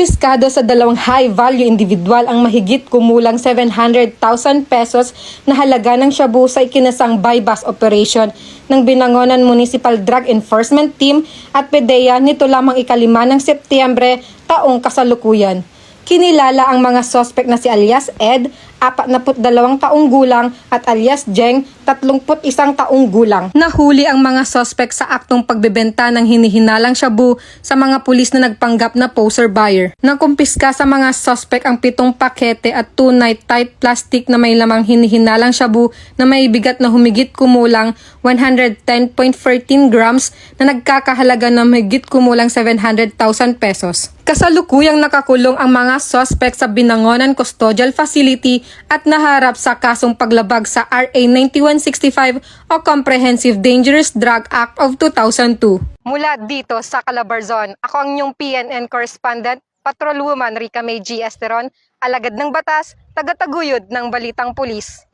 Kumpiskado sa dalawang high-value individual ang mahigit kumulang 700,000 pesos na halaga ng shabu sa ikinasang bypass operation ng Binangonan Municipal Drug Enforcement Team at PDEA nito lamang ikalima ng Setyembre taong kasalukuyan. Kinilala ang mga sospek na si alias Ed, 42 taong gulang at alias Jeng, 31 taong gulang. Nahuli ang mga sospek sa aktong pagbebenta ng hinihinalang shabu sa mga pulis na nagpanggap na poser buyer. Nakumpiska sa mga sospek ang pitong pakete at tunay tight plastic na may lamang hinihinalang shabu na may bigat na humigit kumulang 110.14 grams na nagkakahalaga ng mahigit kumulang 700,000 pesos. Kasalukuyang nakakulong ang mga sospek sa Binangonan Custodial Facility at naharap sa kasong paglabag sa RA 9165 o Comprehensive Dangerous Drug Act of 2002. Mula dito sa Calabarzon, ako ang inyong PNN correspondent, Patrolwoman Rica May G. Esteron, alagad ng batas, tagataguyod ng Balitang Pulis.